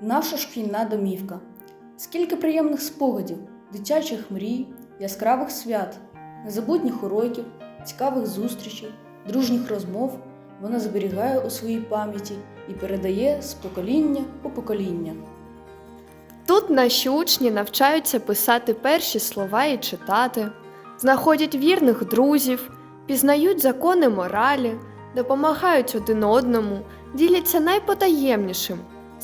Наша шкільна домівка. Скільки приємних спогадів, дитячих мрій, яскравих свят, незабутніх уроків, цікавих зустрічей, дружніх розмов вона зберігає у своїй пам'яті і передає з покоління у покоління. Тут наші учні навчаються писати перші слова і читати, знаходять вірних друзів, пізнають закони моралі, допомагають один одному, діляться найпотаємнішим,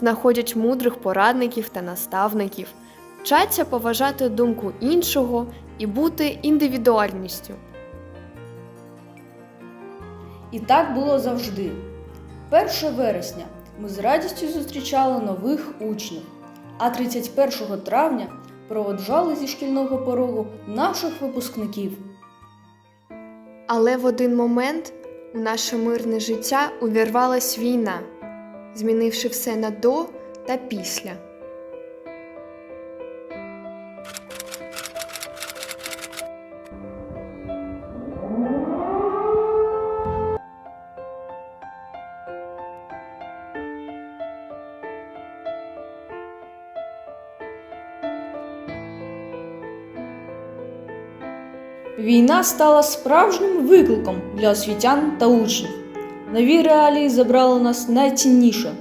знаходять мудрих порадників та наставників, вчаться поважати думку іншого і бути індивідуальністю. І так було завжди. 1 вересня ми з радістю зустрічали нових учнів, а 31 травня проводжали зі шкільного порогу наших випускників. Але в один момент у наше мирне життя увірвалась війна, змінивши все на до та після. Війна стала справжнім викликом для освітян та учнів. Нові реалії забрали нас найцінніше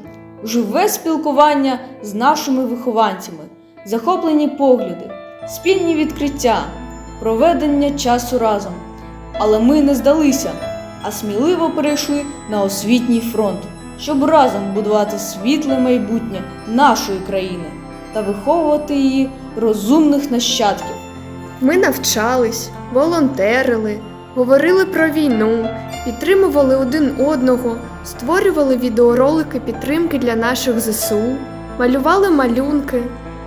живе спілкування з нашими вихованцями, захоплені погляди, спільні відкриття, проведення часу разом. Але ми не здалися, а сміливо перейшли на освітній фронт, щоб разом будувати світле майбутнє нашої країни та виховувати її розумних нащадків. Ми навчались, волонтерили, говорили про війну, підтримували один одного, створювали відеоролики підтримки для наших ЗСУ, малювали малюнки,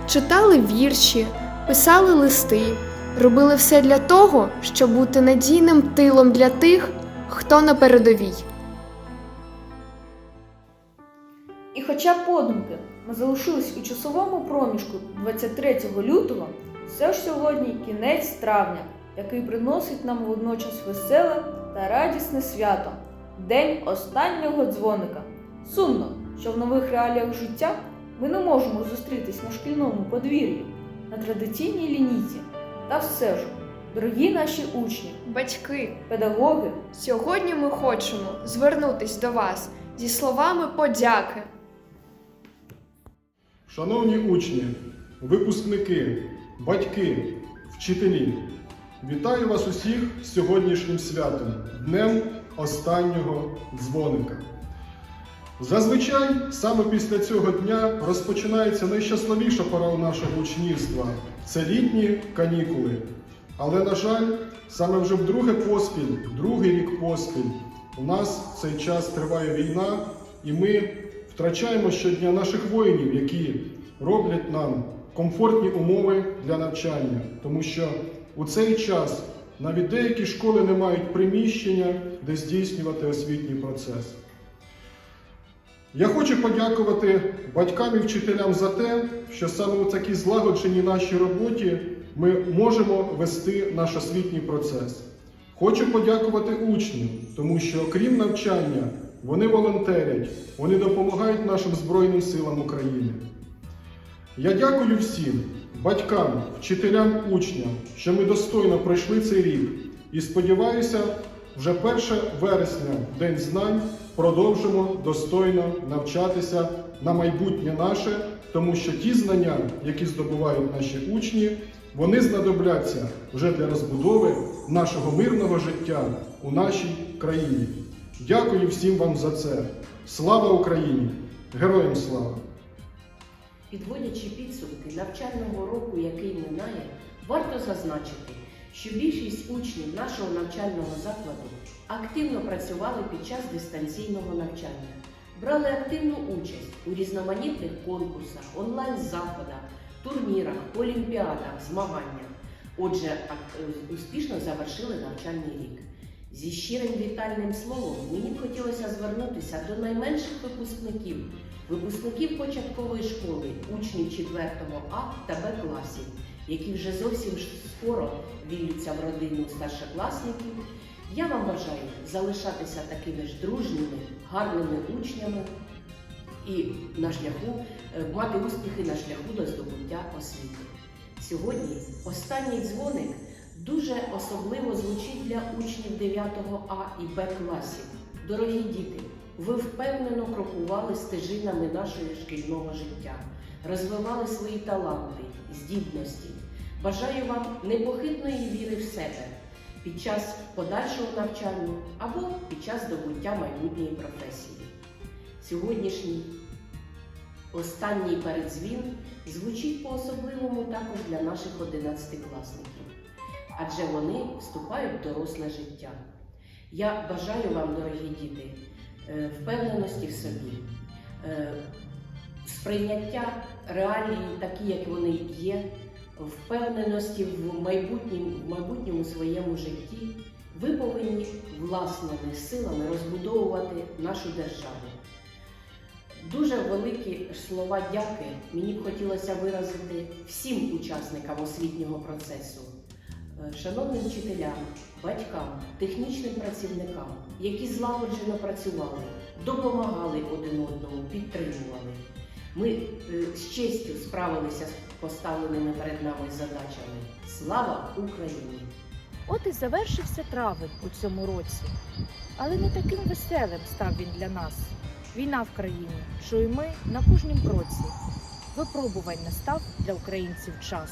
читали вірші, писали листи, робили все для того, щоб бути надійним тилом для тих, хто на передовій. І хоча подумки ми залишились у часовому проміжку 23 лютого, все ж сьогодні кінець травня, який приносить нам водночас веселе та радісне свято День останнього дзвоника. Сумно, що в нових реаліях життя ми не можемо зустрітись на шкільному подвір'ї, на традиційній лінійці. Та все ж, дорогі наші учні, Батьки, педагоги, сьогодні ми хочемо звернутись до вас зі словами подяки. Шановні учні, випускники, батьки, вчителі, вітаю вас усіх з сьогоднішнім святом, днем останнього дзвоника. Зазвичай саме після цього дня розпочинається найщасливіша пора у нашого учнівства це літні канікули. Але, на жаль, саме вже вдруге поспіль, другий рік поспіль, у нас в цей час триває війна, і ми втрачаємо щодня наших воїнів, які роблять нам комфортні умови для навчання, тому що у цей час навіть деякі школи не мають приміщення, де здійснювати освітній процес. Я хочу подякувати батькам і вчителям за те, що саме у такій злагодженій нашій роботі ми можемо вести наш освітній процес. Хочу подякувати учням, тому що окрім навчання, вони волонтерять, вони допомагають нашим Збройним силам України. Я дякую всім батькам, вчителям, учням, що ми достойно пройшли цей рік і сподіваюся, вже 1 вересня, День знань, продовжимо достойно навчатися на майбутнє наше, тому що ті знання, які здобувають наші учні, вони знадобляться вже для розбудови нашого мирного життя у нашій країні. Дякую всім вам за це. Слава Україні! Героям слава! Підводячи підсумки навчального року, який минає, варто зазначити, що більшість учнів нашого навчального закладу активно працювали під час дистанційного навчання, брали активну участь у різноманітних конкурсах, онлайн-заходах, турнірах, олімпіадах, змаганнях. Отже, е, успішно завершили навчальний рік. Зі щирим вітальним словом мені б хотілося звернутися до найменших випускників, випускників початкової школи, учнів 4 А та Б класів, які вже зовсім скоро вілються в родину старшокласників. Я вам бажаю залишатися такими ж дружніми, гарними учнями і на шляху е, мати успіхи на шляху до здобуття освіти. Сьогодні останній дзвоник дуже особливо звучить для учнів 9 А і Б класів. Дорогі діти, ви впевнено крокували стежинами нашого шкільного життя, розвивали свої таланти, здібності. Бажаю вам непохитної віри в себе під час подальшого навчання або під час здобуття майбутньої професії. Сьогоднішній останній передзвін звучить по-особливому також для наших одинадцятикласників, адже вони вступають в доросле життя. Я бажаю вам, дорогі діти, впевненості в собі, е, сприйняття реалії такі, як вони є, впевненості в майбутньому, в майбутньому своєму житті. Ви повинні власними силами розбудовувати нашу державу. Дуже великі слова дяки мені б хотілося виразити всім учасникам освітнього процесу, Е, шановним вчителям, батькам, технічним працівникам, які злагоджено працювали, допомагали один одному, підтримували. Ми е, з честю справилися з поставленими перед нами задачами. Слава Україні! От і завершився травень у цьому році. Але не таким веселим став він для нас. Війна в країні, що й ми на кожнім кроці. Випробувань настав для українців час.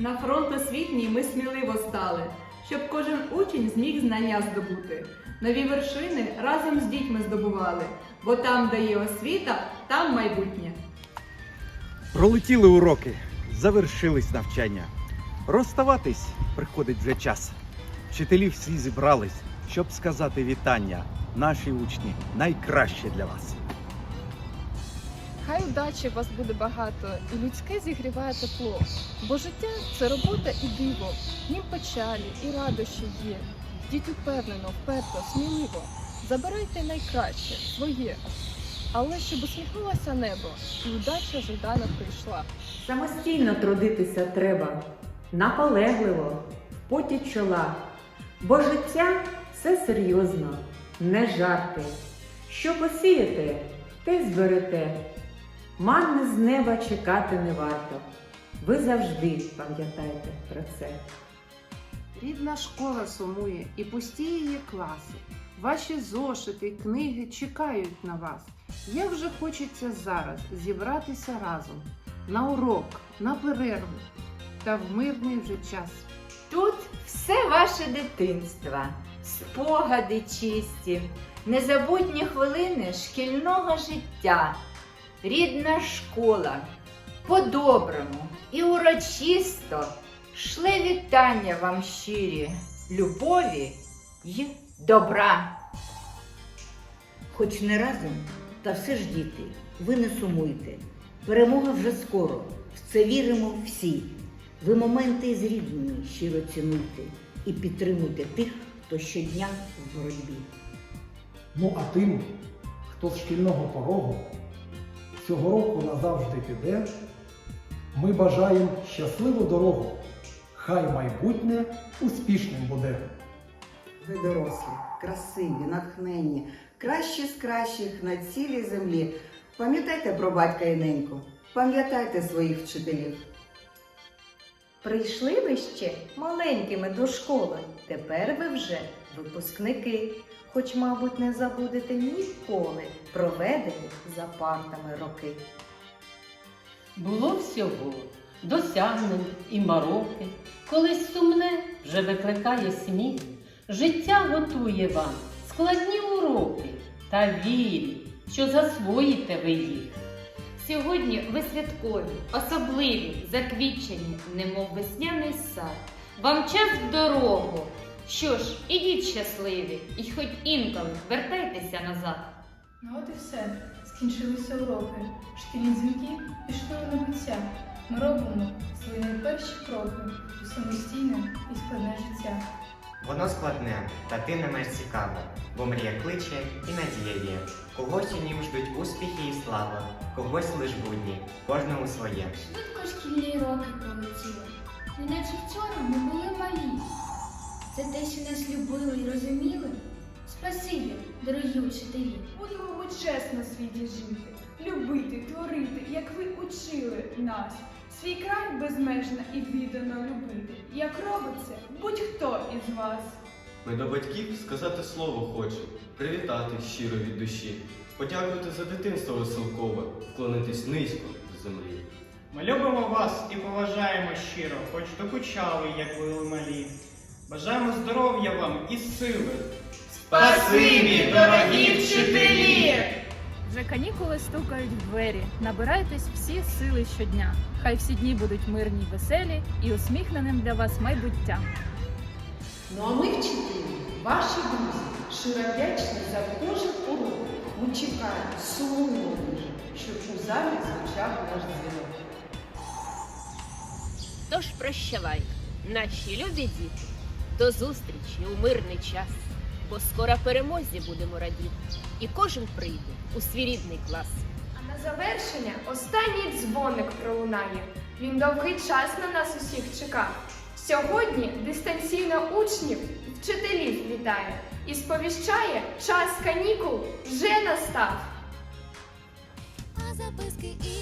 На фронт освітній ми сміливо стали, щоб кожен учень зміг знання здобути. Нові вершини разом з дітьми здобували, бо там, де є освіта, там майбутнє. Пролетіли уроки, завершились навчання. Розставатись приходить вже час. Вчителі всі зібрались, щоб сказати вітання. Наші учні найкраще для вас. Хай удачі у вас буде багато, і людське зігріває тепло. Бо життя це робота і диво, в нім печалі і радощі є. Йдіть упевнено, вперто, сміливо. Забирайте найкраще, своє. Але щоб усміхнулося небо, і удача жадана прийшла. Самостійно трудитися треба, наполегливо, поті чола. Бо життя це серйозно, не жарти. Що посієте, те зберете. Манни з неба чекати не варто. Ви завжди пам'ятайте про це. Рідна школа сумує і пусті її класи. Ваші зошити, книги чекають на вас. Як же хочеться зараз зібратися разом на урок, на перерву та в мирний вже час. Тут все ваше дитинство, спогади чисті, незабутні хвилини шкільного життя, рідна школа. По-доброму і урочисто шле вітання вам щирі, любові й добра. Хоч не разом, та все ж діти, ви не сумуйте. Перемога вже скоро, в це віримо всі. Ви моменти з рідними щиро цінуйте і підтримуйте тих, хто щодня в боротьбі. Ну а тим, хто з шкільного порогу цього року назавжди піде, ми бажаємо щасливу дорогу. Хай майбутнє успішним буде. Ви дорослі, красиві, натхненні, кращі з кращих на цілій землі. Пам'ятайте про батька і неньку, пам'ятайте своїх вчителів. Прийшли ви ще маленькими до школи. Тепер ви вже випускники, хоч, мабуть, не забудете ніколи проведені за партами роки. Було всього досягнень і мороки, колись сумне вже викликає сміх. Життя готує вам складні уроки та вірі, що засвоїте ви їх. Сьогодні ви святкові, особливі, заквітчені, немов весняний сад. Вам час в дорогу. Що ж, ідіть щасливі, і хоч інколи вертайтеся назад. Ну от і все. Скінчилися уроки. Шкільні дзвінки пішли у небуття. Ми робимо свої найперші кроки у самостійне і складне життя. Воно складне, та ти не менш цікава, бо мрія кличе і надія є. Когось у нім ждуть успіхи і слава, когось лиш будні, кожному своє. Швидко шкільні роки пролетіли, неначе вчора ми були малі. Це те, що нас любили і розуміли, Спасибі, дорогі учителі. Будемо ми чесно в світі жити, любити, творити, як ви учили нас. Свій край безмежно і віддано любити, як робить це будь-хто із вас. Ми до батьків сказати слово хочемо, привітати щиро від душі, подякувати за дитинство веселкове, вклонитись низько до землі. Ми любимо вас і поважаємо щиро, хоч докучали, як були малі. Бажаємо здоров'я вам і сили. Спасибі, дорогі вчителі! Вже канікули стукають в двері. Набирайтесь всі сили щодня. Хай всі дні будуть мирні веселі і усміхненим для вас майбуття. Ну а ми, вчителі, ваші друзі, щиро вдячні за кожен урок. Ми чекаємо, дуже, щоб у залі звучав наш дзвінок. Тож прощавай, наші любі діти, до зустрічі у мирний час, бо скоро перемозі будемо радіти, і кожен прийде у свій рідний клас. А на завершення останній дзвоник пролунає. Він довгий час на нас усіх чекав. Сьогодні дистанційно учнів і вчителів вітає і сповіщає, час канікул вже настав. А записки із